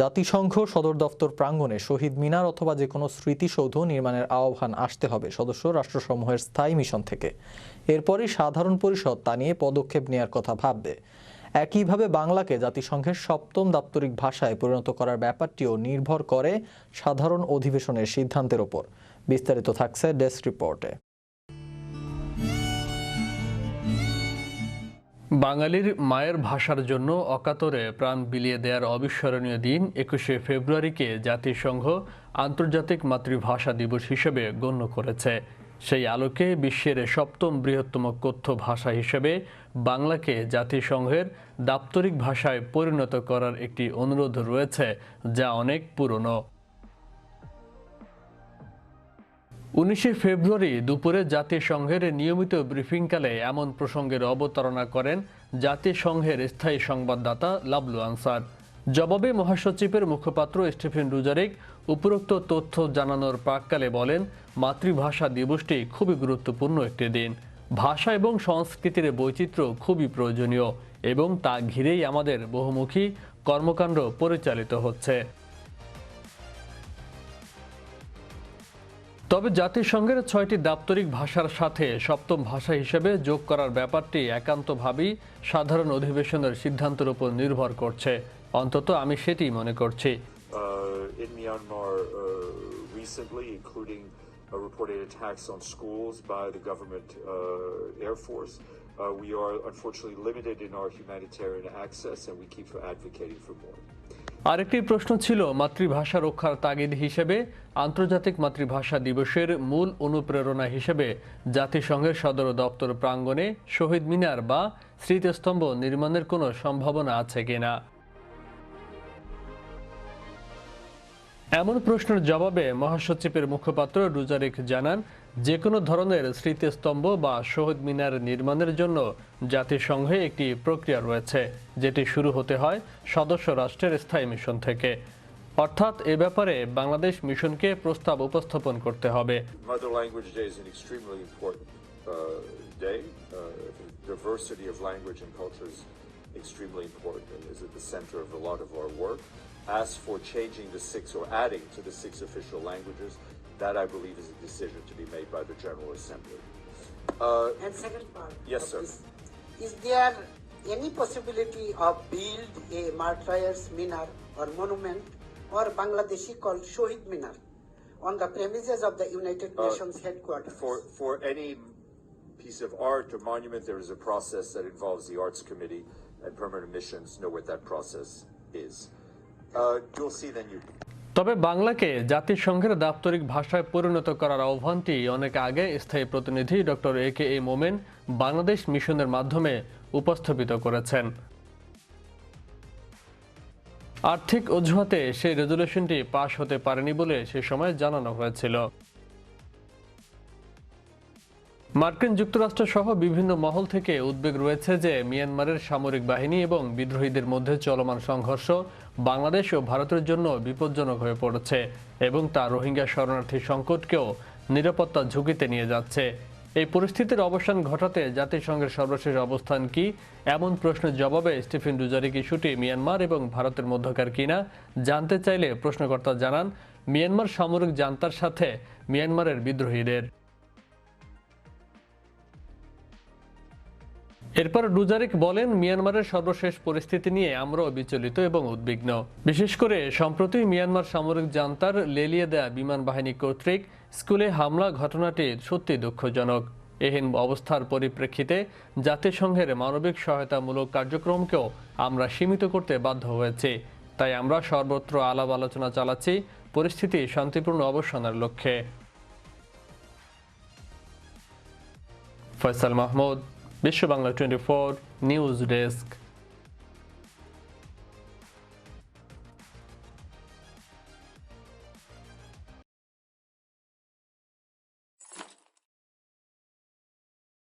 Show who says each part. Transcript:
Speaker 1: জাতিসংঘ সদর দপ্তর প্রাঙ্গণে শহীদ মিনার অথবা যে কোনো স্মৃতিসৌধ নির্মাণের আহ্বান আসতে হবে সদস্য রাষ্ট্রসমূহের স্থায়ী মিশন থেকে। এরপরই সাধারণ পরিষদ তা নিয়ে পদক্ষেপ নেওয়ার কথা ভাববে। একইভাবে বাংলাকে জাতিসংঘের সপ্তম দাপ্তরিক ভাষায় পরিণত করার ব্যাপারটিও নির্ভর করে সাধারণ অধিবেশনের সিদ্ধান্তের ওপর। বিস্তারিত থাকছে ডেস্ক রিপোর্টে
Speaker 2: বাঙালির মায়ের ভাষার জন্য অকাতরে প্রাণ বিলিয়ে দেওয়ার অবিস্মরণীয় দিন একুশে ফেব্রুয়ারিকে জাতিসংঘ আন্তর্জাতিক মাতৃভাষা দিবস হিসেবে গণ্য করেছে। সেই আলোকে বিশ্বের সপ্তম বৃহত্তম কথ্য ভাষা হিসেবে বাংলাকে জাতিসংঘের দাপ্তরিক ভাষায় পরিণত করার একটি অনুরোধ রয়েছে, যা অনেক পুরনো। উনিশে ফেব্রুয়ারি দুপুরে জাতিসংঘের নিয়মিত ব্রিফিংকালে এমন প্রসঙ্গের অবতারণা করেন জাতিসংঘের স্থায়ী সংবাদদাতা লাবলু আনসার। জবাবে মহাসচিবের মুখপাত্র স্টিফেন ডুজারিক উপরোক্ত তথ্য জানানোর প্রাককালে বলেন, মাতৃভাষা দিবসটি খুবই গুরুত্বপূর্ণ একটি দিন। ভাষা এবং সংস্কৃতির বৈচিত্র্য খুবই প্রয়োজনীয় এবং তা ঘিরেই আমাদের বহুমুখী কর্মকাণ্ড পরিচালিত হচ্ছে। তবে জাতিসংঘের ছয়টি দাপ্তরিক ভাষার সাথে সপ্তম ভাষা হিসেবে যোগ করার ব্যাপারটি একান্তভাবেই সাধারণ অধিবেশনের সিদ্ধান্তের উপর নির্ভর করছে অন্তত আমি সেটি মনে করছি
Speaker 3: uh, uh, uh, reported attacks on schools by the government uh, air force. Uh, we are unfortunately limited in our humanitarian access, and we keep advocating for more.
Speaker 2: আরেকটি প্রশ্ন ছিল মাতৃভাষা রক্ষার তাগিদ হিসেবে আন্তর্জাতিক মাতৃভাষা দিবসের মূল অনুপ্রেরণা হিসেবে জাতিসংঘের সদর দপ্তর প্রাঙ্গণে শহীদ মিনার বা স্মৃতিস্তম্ভ নির্মাণের কোনো সম্ভাবনা আছে কিনা? এমন প্রশ্নের জবাবে মহাসচিবের মুখপাত্র রুজারিক জানান যে কোনো ধরনের স্মৃতিস্তম্ভ বা শহীদ মিনার নির্মাণের জন্য জাতিসংঘে একটি প্রক্রিয়া রয়েছে, যেটি শুরু হতে হয় সদস্য রাষ্ট্রের স্থায়ী মিশন থেকে। অর্থাৎ এ ব্যাপারে বাংলাদেশ মিশনকে প্রস্তাব উপস্থাপন করতে হবে।
Speaker 3: uh, uh, Extremely important and is at the center of a lot of our work. As for changing the six or adding to the six official that I believe is a decision to be made by the General Assembly. Uh,
Speaker 4: And second part.
Speaker 3: Yes, sir.
Speaker 4: this, Is there any possibility of build a martyrs minar or monument or Bangladeshi called Shohid Minar on the premises of the United Nations headquarters?
Speaker 3: For, for any piece of art or monument, there is a process that involves the Arts Committee, and permanent missions know what that process is. Uh, you'll see then you.
Speaker 2: তবে বাংলাকে জাতিসংঘের দাপ্তরিক ভাষায় পরিণত করার আহ্বানটি অনেক আগে স্থায়ী প্রতিনিধি ডক্টর এ কে এ মোমেন বাংলাদেশ মিশনের মাধ্যমে উপস্থাপিত করেছেন। আর্থিক অজুহাতে সেই রেজুলেশনটি পাশ হতে পারেনি বলে সে সময় জানানো হয়েছিল। মার্কিন যুক্তরাষ্ট্র সহ বিভিন্ন মহল থেকে উদ্বেগ রয়েছে যে মিয়ানমারের সামরিক বাহিনী এবং বিদ্রোহীদের মধ্যে চলমান সংঘর্ষ বাংলাদেশ ও ভারতের জন্য বিপজ্জনক হয়ে পড়েছে এবং তা রোহিঙ্গা শরণার্থী সংকটকেও নিরাপত্তা ঝুঁকিতে নিয়ে যাচ্ছে। এই পরিস্থিতির অবসান ঘটাতে জাতিসংঘের সর্বশেষ অবস্থান কি? এমন প্রশ্নের জবাবে স্টিফেন ডুজারিক ইস্যুটি মিয়ানমার এবং ভারতের মধ্যকার কিনা? জানতে চাইলে প্রশ্নকর্তা জানান, মিয়ানমার সামরিক জান্তার সাথে মিয়ানমারের বিদ্রোহীদের। এরপর ডুজারিক বলেন, মিয়ানমারের সর্বশেষ পরিস্থিতি নিয়ে আমরাও বিচলিত এবং উদ্বিগ্ন। বিশেষ করে সম্প্রতি মিয়ানমার সামরিক জান্তার লেলিয়ে দেয়া বিমান বাহিনী কর্তৃক স্কুলে হামলা, ঘটনাটি সত্যি দুঃখজনক। এহেন অবস্থার পরিপ্রেক্ষিতে জাতিসংঘের মানবিক সহায়তামূলক কার্যক্রমকেও আমরা সীমিত করতে বাধ্য হয়েছি। তাই আমরা সর্বত্র আলাপ আলোচনা চালাচ্ছি, পরিস্থিতি শান্তিপূর্ণ অবসানের লক্ষ্যে। Faisal Mahmud Bishwa Bangla twenty four news desk